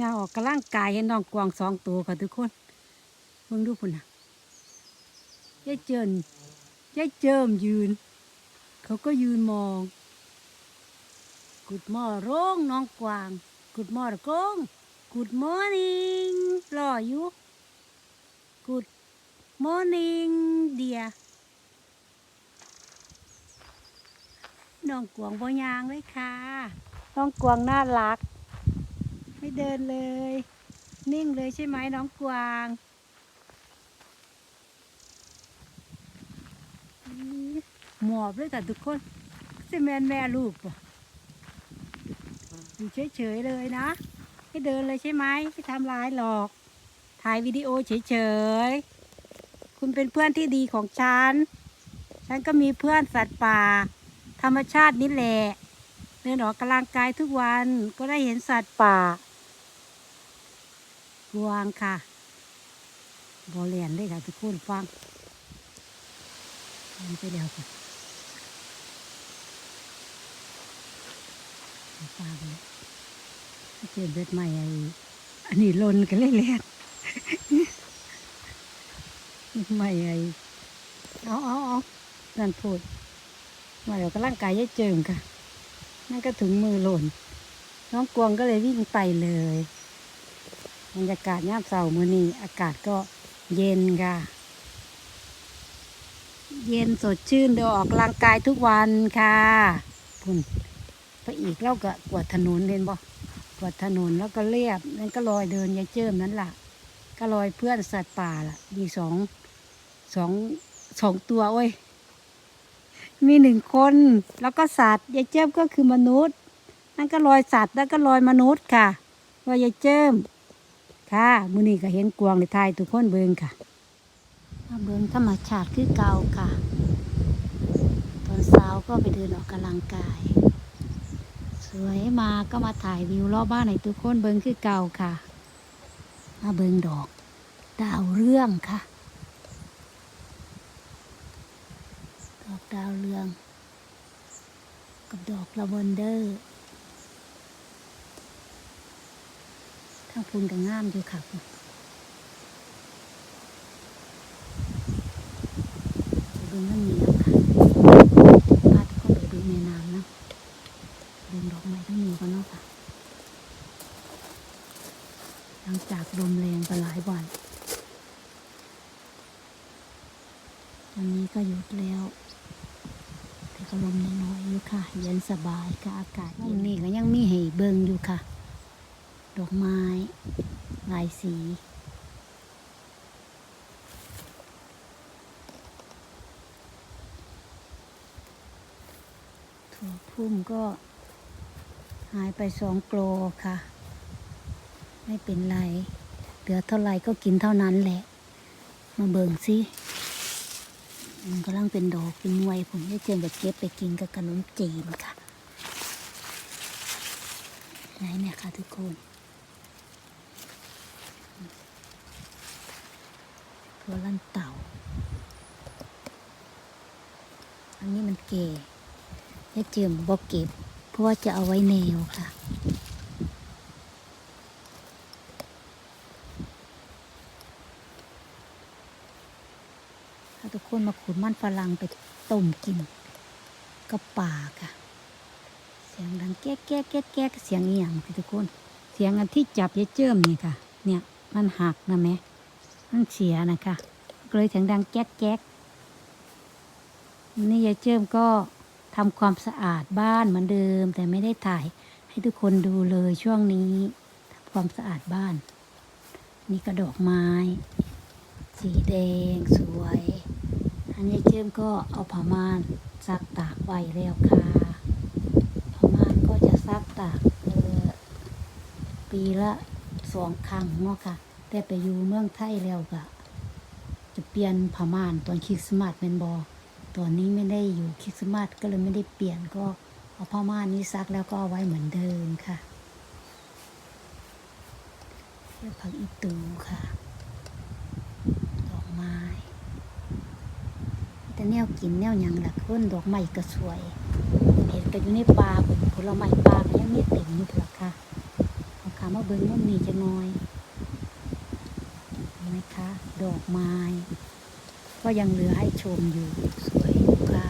ยาออกกำลังกายเห็นน้องกวางสองตัวค่ะทุกคนเบิ่งดูพุ่นน่ะยายเจินยายเจิมยืน เขาก็ยืนมอง กุดหม้อร้องน้องกวาง กุดหม้อร์กงกุดมอร์นิ่งรออยู่กุดมอร์นิ่งเดียน้องกวางบ่ยางเลยค่ะ น้องกวางน่ารัก ไม่เดินเลย นิ่งเลยใช่ไหมน้องกวางหมอบเลยแต่ทุกคนจะแมนแม่ลูกปะอยู่เฉยๆเลยนะไม่เดินเลยใช่ไหมไม่ทำร้ายหรอก ถ่ายวิดีโอเฉยๆ คุณเป็นเพื่อนที่ดีของฉัน ฉันก็มีเพื่อนสัตว์ป่า ธรรมชาตินี่แหละเดินออกกำลังกายทุกวันก็ได้เห็นสัตว์ป่า วางค่ะบอเลียนเลยค่ะทุกคนฟังฟังไปเดียวค่ะฟังเลยเจอเบ็ดใหม่ไอ้อันนี้ลนกันเลยเลียนใหม่ไอ้เอาเอาเอานั่นพูดมาเดี๋ยวกำลังกายยายเจิมค่ะ นั่นก็ถึงมือหล่น น้องกวงก็เลยวิ่งไปเลย บรรยากาศยามเสาร์มื้อนี้อากาศก็เย็นค่ะ เย็นสดชื่นเดินออกกำลังกายทุกวันค่ะพุ่นไปอีกเราก็กวาดถนนเห็นบ่กวาดถนนแล้วก็เรียบนั่นก็ลอยเดินยายเจิมนั่นล่ะ ก็ลอยเพื่อนสัตว์ป่าล่ะ มีสองสองสองตัวโอ้ยมีหนึ่งคน แล้วก็สัตว์ยายเจิมก็คือมนุษย์ นั่นก็ลอยสัตว์แล้วก็ลอยมนุษย์ค่ะว่ายายเจิม ค่ะมื้อนี้ก็เห็นกวางในไทยทุกคนเบิงค่ะมาเบิงธรรมชาติคือเก่าค่ะ ตอนเช้าก็ไปเดินออกกำลังกาย สวยมาก็มาถ่ายวิวรอบบ้านให้ทุกคนเบิงคือเก่าค่ะ มาเบิงดอก ดาวเรื่องค่ะ ดอกดาวเรือง กับดอกลาเวนเดอร์ ทั้งพูนกับงามอยู่ค่ะคุณไปดูนั่นมีแล้วค่ะพาทุกคนไปดูในน้ำนะดูดอกไม้ทั้งนี้กันเนาะค่ะ หลังจากลมแรงไปหลายวันตอนนี้ก็หยุดแล้วแต่ก็ลมน้อยๆอยู่ค่ะ เย็นสบายค่ะอากาศเย็นนี่ก็ยังมีให้เบิงอยู่ค่ะ ดอกไม้หลายสี ถั่วพุ่มก็หายไปสองโกลค่ะ ไม่เป็นไร เหลือเท่าไหร่ก็กินเท่านั้นแหละ มาเบิ่งสิมันกำลังเป็นดอกเป็นมวยผมได้เจอกับเก็บไปกินกับขนมจีนค่ะไหนเนี่ยค่ะทุกคน ตัวลั่นเต่า อันนี้มันเก่ได้เจียมบอกเก็บ เพราะว่าจะเอาไว้แนวค่ะถ้าทุกคนมาขุดมันฝรั่งไปต้มกินก็ป่าค่ะ เสียงดังแก๊กแก๊กแก๊กแก๊กเสียงเอียงค่ะทุกคน เสียงอันที่จับยายเจิมนี่ค่ะ เนี่ยมันหักนะแม่ มันเสียนะคะก็เลยเสียงดังแก๊กแก๊กนี่ยายเจิมก็ทำความสะอาดบ้านเหมือนเดิม แต่ไม่ได้ถ่ายให้ทุกคนดูเลยช่วงนี้ทำความสะอาดบ้าน นี่ก็ดอกไม้ สีแดงสวยอันนี้เจิมก็เอาผ้าม่านซักตากไว้แล้วค่ะผ้าม่านก็จะซักตากปีละสองครั้งเนาะค่ะ แต่ไปอยู่เมืองไทยแล้วก็จะเปลี่ยนผ้าม่านตอนคริสต์มาสเป็นบอตอนนี้ไม่ได้อยู่คริสต์มาสก็เลยไม่ได้เปลี่ยนก็เอาผ้าม่านนี้ซักแล้วก็เอาไว้เหมือนเดิมค่ะเลือกผักอีตูค่ะ ดอกไม้ แต่แนวกินแนวยังหล่ะคนดอกไม้ก็สวยเห็นกันอยู่ในป่าผลผลไม้ป่าก็ยังมีเต็มอยู่เปล่าค่ะเอาค่ะค่ะมาเบิ่งมุมนี้จะน้อย ไหมคะ ดอกไม้ ก็ยังเหลือให้ชมอยู่สวยค่ะ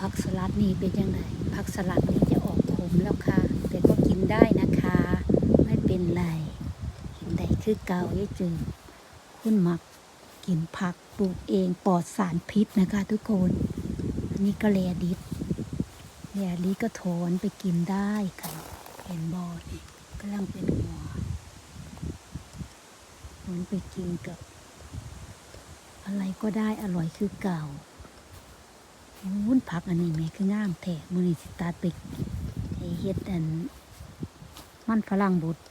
ผักสลัดนี่เป็นยังไงผักสลัดนี่จะออกขมแล้วค่ะ แต่ก็กินได้นะคะ ไม่เป็นไรกินได้คือเกาเยจืดคุณหมักกินผักปลูกเองปลอดสารพิษนะคะ ทุกคนอันนี้ก็แลดิบแลดิบก็ถอนไปกินได้ค่ะเห็นบอนี่ กำลังเป็นหัวถอนไปกินกับ อะไรก็ได้อร่อยคือเก่าวุ้นผักอันนี้แม่คืองามแท้มือนี้สิตาติกไอเฮ็ดอัน มันฝรั่งบุตร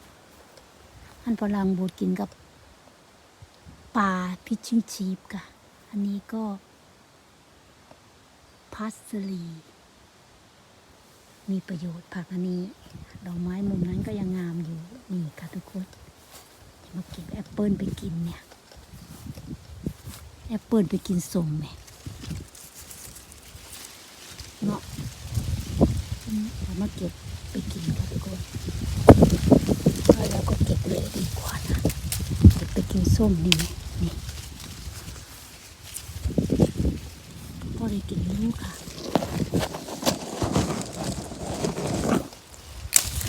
มันฝรั่งบุตรกินกับปลาพิชชิงชีพค่ะ อันนี้ก็พัสลี มีประโยชน์ผักอันนี้ดอกไม้มุมนั้นก็ยังงามอยู่นี่ค่ะทุกคนจะมาเก็บแอปเปิลไปกินเนี่ยแอปเปิลไปกินสมไหมเนาะมเอามาเก็บไปกินค่ะทุกคนแล้วก็เก็บเลยดีกว่านะเก็บไปกินส้มนี่นี่ก็ได้กินลูกค่ะ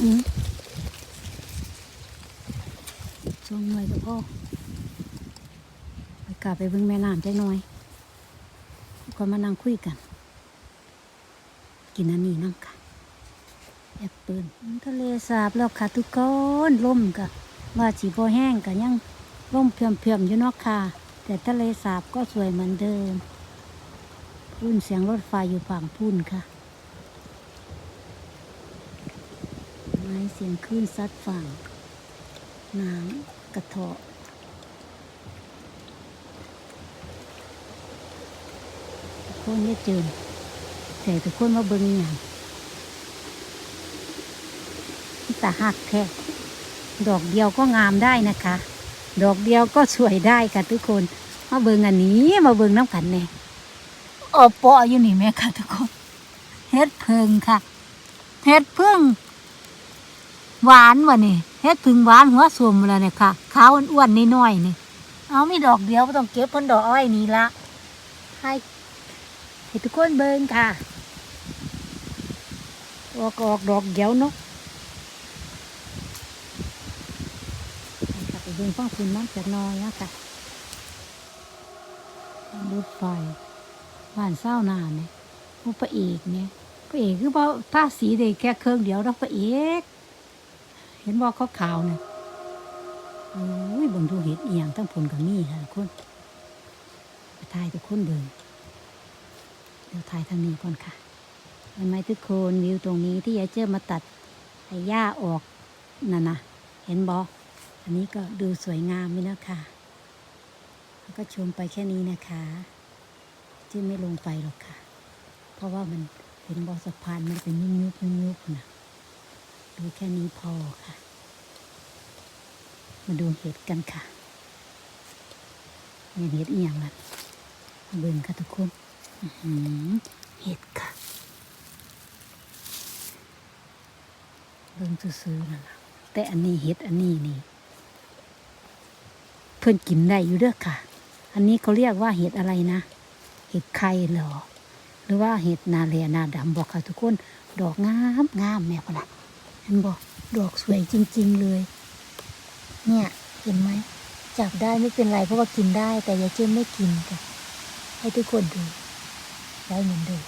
อืม ช่วงหน่วยกับพ่อไปกลับไปเบิ่งแม่น้ำจักหน่อยก็มานั่งคุยกัน กินอันนี้นั่งค่ะแอปเปิลทะเลสาบแล้วค่ะทุกคนล่มกะว่าสีโบแห้งกะยังล่มเพียมๆอยู่นอกค่ะ แต่ทะเลสาบก็สวยเหมือนเดิมพุ่นเสียงรถไฟอยู่ฝั่งพุ่นค่ะไม้เสียงคลื่นซัดฝั่งน้ำ กระเทาะทุกคนได้เจอแต่ทุกคนมาเบิ่งอย่างตาหักแท้ดอกเดียวก็งามได้นะคะ ดอกเดียวก็สวยได้ค่ะทุกคน มาเบิ่งอันนี้มาเบิ่งน้ำกันแน่ออปออยู่นี่แม่ค่ะทุกคนเฮ็ดเพิงค่ะเฮ็ดเพิ่งหวานวะนี่ เฮ็ดพึ่งหวานหัวสวมแล้วเนี่ยค่ะขาวอ้วนๆน้อยๆนี่เอามีดอกเดียวไม่ต้องเก็บเพ้นดอกอ้อยนี่ละให้ให้ทุกคนเบิ่งค่ะออกออกดอกเดียวเนาะจับไปเบิ่งฟังคุณน้ำจากน้อยนะค่ะรถไฟบ้านเศร้านาเนี่ยผู้พระเอกเนี่ยพระเอกคือว่าท่าสีเด็กแค่เครื่องเดียวแล้วพระเอก ห็นว่าเขาขาวเนี่ยโอ้ยบิ่งดูเห็ดเอียงทั้งผลกับมีค่ะทุกคนถ่ายทุกคนเบิ่งเดี๋ยวถ่ายทางนี้ก่อนค่ะเห็นไหมทุกคนวิวตรงนี้ที่ยายเจ้ามาตัดไอ้หญ้าออกนั่นนะเห็นบออันนี้ก็ดูสวยงามเลยนะคะแล้วก็ชมไปแค่นี้นะคะเจ้าไม่ลงไปหรอกค่ะ เพราะว่ามันเห็นบอสะพานมันเป็นยุบยุบยุบยุบๆนะ ดูแค่นี้พอค่ะ มาดูเห็ดกันค่ะเห็นเห็ดอีกอย่างละมาเบิ่งค่ะทุกคนเห็ดค่ะเบิ่งซื้อๆนั่นแหละแต่อันนี้เห็ดอันนี้นี่ เพื่อนกินได้อยู่เด้อค่ะ อันนี้เขาเรียกว่าเห็ดอะไรนะ เห็ดไข่เหรอ หรือว่าเห็ดนาเรียนาดำบอกค่ะทุกคน ดอกงามงามแม่พนะเห็นบอกดอกสวยจริง ๆ เลย เนี่ยเห็นไหมจับได้ไม่เป็นไรเพราะว่ากินได้แต่ยายเจ้าไม่กินค่ะให้ทุกคนดูได้เหมือนเดิม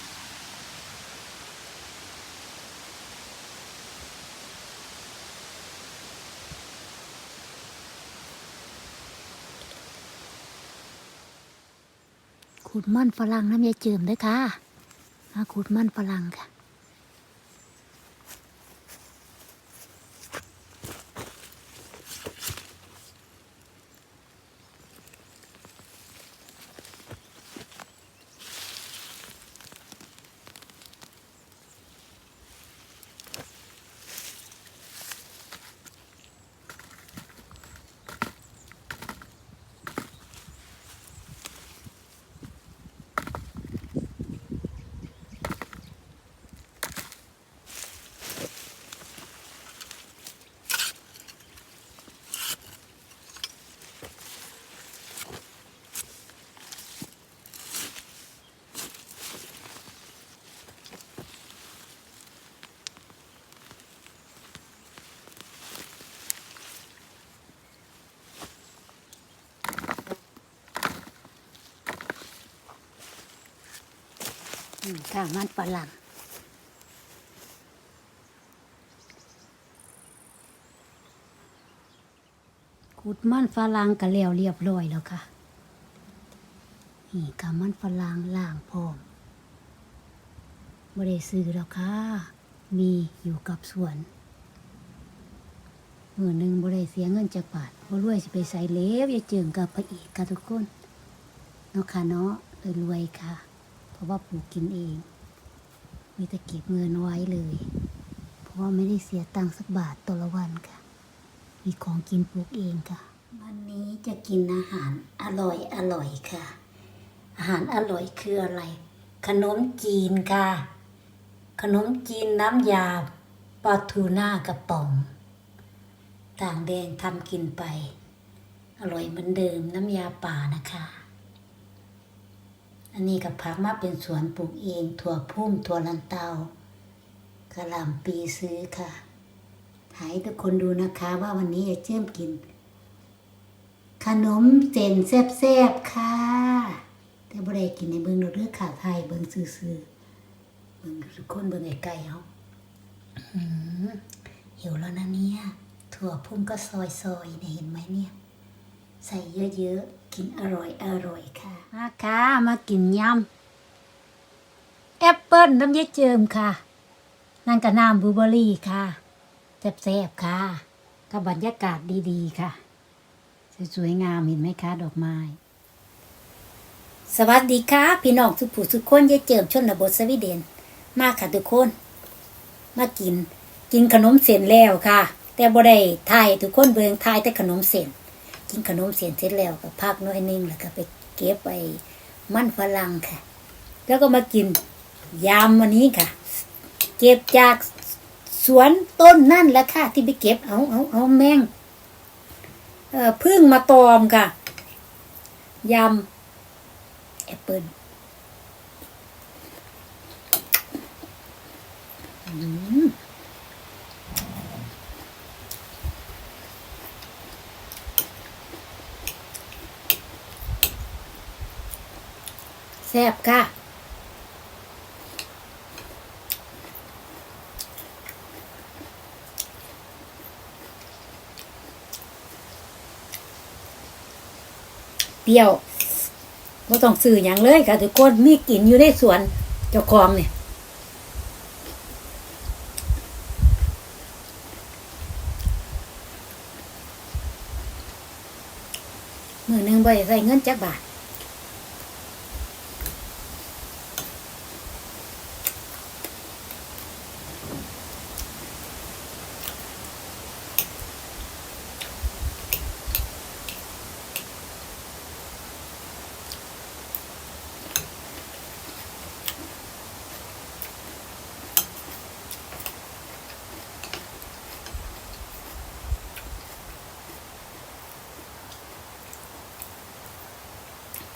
ขูดมันฝรั่งน้ำยาเจิมด้วยค่ะมาขูดมันฝรั่งค่ะ นี่ค่ะมันฝรั่งขุดมันฝรั่งก็แล้วเรียบร้อยแล้วค่ะนี่ค่ะมันฝรั่งล่างพร้อมบ่ได้ซื้อแล้วค่ะ มีอยู่กับสวนมือหนึ่งบ่ได้เสียเงินจากบาทบ่รวยสิไปใส่เลวอย่าเจิงกับพระเอกค่ะทุกคน เนาะค่ะเนาะรวยค่ะ ราะว่าปลูกกินเอง มีแต่เก็บเงินไว้เลย เพราะว่าไม่ได้เสียตังค์สักบาทต่อละวันค่ะ มีของกินปลูกเองค่ะ วันนี้จะกินอาหารอร่อยอร่อยค่ะ อาหารอร่อยคืออะไร ขนมจีนค่ะ ขนมจีนน้ำยาปลาทูน่ากระป๋อง ต่างแดงทำกินไป อร่อยเหมือนเดิมน้ำยาป่านะคะ อันนี้กับผักมาเป็นสวนปลูกเอง ถั่วพุ่มถั่วลันเตากระหล่ำปีซื้อค่ะถ่ายให้ทุกคนดูนะคะว่าวันนี้จะเชื่อมกิน ขนมเจนแซ่บๆค่ะ แต่บ่ได้กินในเบิ่งดอกเด้อค่ะไทยเบิ่งซื่อๆเบิ่งทุกคนเบิ่งไกลๆเอาหือหิวแล้วนะเนี่ย ถั่วพุ่มก็ซอยๆเนี่ยเห็นไหมเนี่ย ใส่เยอะๆ กินอร่อยอร่อยค่ะ มาค่ะ มากินยำแอปเปิ้ลน้ำยาเจิมค่ะ นั่นก็น้ำบลูเบอร์รี่ค่ะแซ่บๆค่ะกับบรรยากาศดีๆ ค่ะ สวยๆงามเห็นไหมคะ ดอกไม้ สวัสดีค่ะ พี่น้องทุกผู้ทุกคนยายเจิมชนบทสวีเดน มาค่ะทุกคน มากิน กินขนมเส้นแล้วค่ะ แต่บ่ได้ทายให้ทุกคนเบิ่งทายแต่ขนมเส้น กินขนมเส้นเสร็จแล้วก็พักน้อยหนึงแล้วก็ไปเก็บไปมันฝรั่งค่ะ แล้วก็มากินยามวันนี้ค่ะ เก็บจากสวนต้นนั่นแหละค่ะ ที่ไปเก็บเอาเอาเอาแมงเอ่อพึ่งมาตอมค่ะยำแอปเปิลอืม แซ่บค่ะเปรี้ยวก็ต้องซื้ออย่างเลยค่ะทุกคนมีกินอยู่ในสวนเจ้าของเนี่ยมือหนึ่งบ่ได้ใส่เงินจักบาท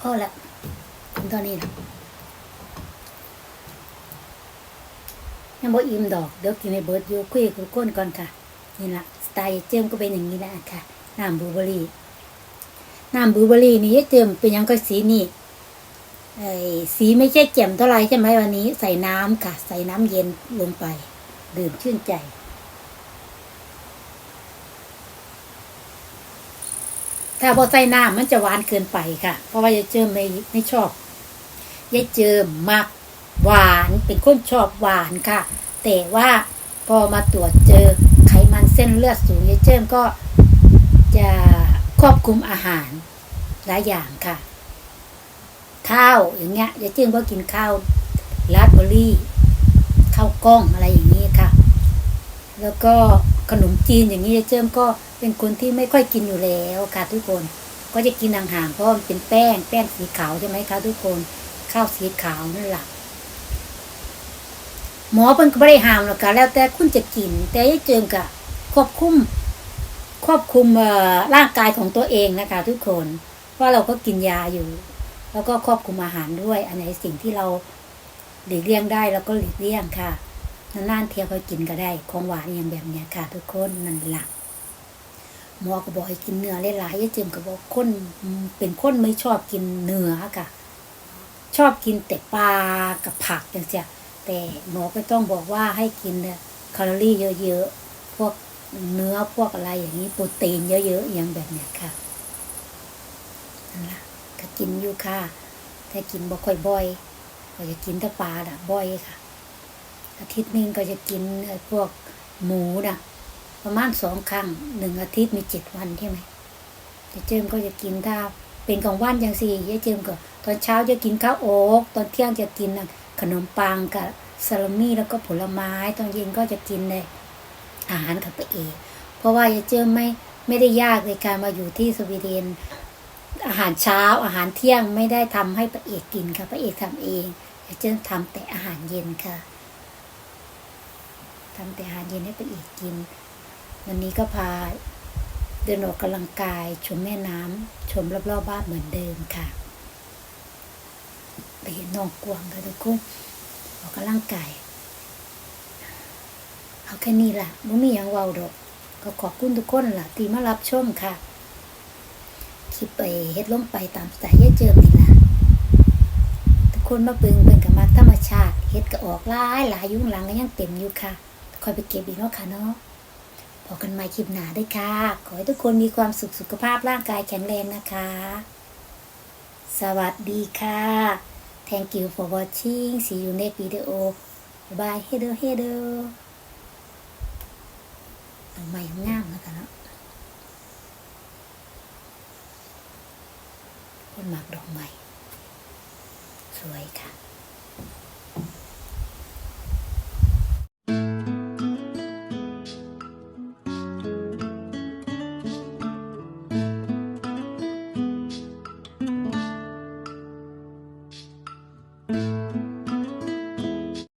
พอละถึงตอนนี้นะยังบ่อิ่มดอก เดี๋ยวกินในเบิร์ดอยู่คุยกับคนก่อนค่ะ นี่ละสไตล์เจิมก็เป็นอย่างนี้แหละค่ะน้ำบลูเบอร์รี่น้ำบลูเบอร์รี่นี่เจิมเป็นยังก็สีนี่ไอ้สีไม่ใช่แจ่มเท่าไหรใช่ไหมวันนี้ ใส่น้ำค่ะ ใส่น้ำเย็นลงไป ดื่มชื่นใจ ถ้าพอใส่น้ำมันจะหวานเกินไปค่ะ เพราะว่ายายเจิมไม่ไม่ชอบยายเจิมมักหวานเป็นคนชอบหวานค่ะ แต่ว่าพอมาตรวจเจอไขมันเส้นเลือดสูงยายเจิมก็จะควบคุมอาหารหลายอย่างค่ะ ข้าวอย่างเงี้ยยายเจิมก็กินข้าวราสเบอรี่ข้าวกล้องอะไรอย่างนี้ค่ะ แล้วก็ ขนมจีนอย่างนี้เจิมก็เป็นคนที่ไม่ค่อยกินอยู่แล้วค่ะทุกคน ก็จะกินห่างๆเพราะมันเป็นแป้งแป้งสีขาวใช่ไหมคะทุกคน ข้าวสีขาวนั่นแหละหมอเพิ่นก็ไม่ได้ห้ามหรอกค่ะแล้วแต่คุณจะกิน แต่ยายเจิมกะควบคุมควบคุมร่างกายของตัวเองนะคะ ทุกคนเพราเราก็กินยาอยู่ แล้วก็ควบคุมอาหารด้วย อันไหนสิ่งที่เราหลีกเลี่ยงได้เราก็หลีกเลี่ยงค่ะ นานๆเที่ยวก็กินก็ได้ของหวานอย่างแบบเนี้ยค่ะทุกคนนั่นหลักหมอก็บอกให้กินเนื้อหลายๆยายจิมก็บอกคนเป็นคนไม่ชอบกินเนื้อค่ะ ชอบกินแต่ปลากับผักจังเสียแต่หมอก็ต้องบอกว่าให้กินแคลอรี่เยอะๆพวกเนื้อพวกอะไรอย่างนี้โปรตีนเยอะๆอย่างแบบเนี้ยค่ะนั่นละก็กินอยู่ค่ะแต่กินบ่ค่อยบ่อยก็จะกินแต่ปลาน่ะบ่อยค่ะ อาทิตย์หนึงก็จะกินพวกหมูนะประมาณสองครั้งหนึ่งอาทิตย์มีเจ็ดวันใช่ไหมยายเจิมก็จะกินถ้าเป็นกลางวันอย่างสี่ยายเจิมก็ ตอนเช้าจะกินข้าวโอ๊กตอนเที่ยงจะกินขนมปังกับซาลามี่แล้วก็ผลไม้ตอนเย็นก็จะกินในอาหารกับตัวเองเพราะว่ายายเจิมไม่ไม่ได้ยากในการมาอยู่ที่สวีเดน อาหารเช้าอาหารเที่ยงไม่ได้ทำให้พระเอกกินค่ะพระเอกทำเองยายเจิมทำแต่อาหารเย็นค่ะ ทำแต่อาหารเย็นให้พระเอกกิน วันนี้ก็พาเดินออกกำลังกายชมแม่น้ำชมรอบๆบ้านเหมือนเดิมค่ะ ไปเห็นน้องกวางค่ะทุกคนออกกำลังกายเอาแค่นี้ล่ะไม่มีอย่างเว้าดอก ก็ขอบคุณทุกคนล่ะ ที่มารับชมค่ะ คลิปไปเฮ็ดลงไปตามสไตล์ยายเจิมนี่ล่ะทุกคนมาเบิ่งเบิ่งกับมักธรรมชาติเฮ็ดก็ออกหลายหลายอยุ่งหลังก็ยังเต็มอยู่ค่ะ คอยไปเก็บอีกเนาะค่ะเนาะพบกันใหม่คลิปหน้าด้วยค่ะ ขอให้ทุกคนมีความสุขสุขภาพร่างกายแข็งแรงนะคะ สวัสดีค่ะ Thank you for watching see you next video bye hello hello ดอกไม้งามนะคะเนาะคนหมักดอกไม้สวยค่ะ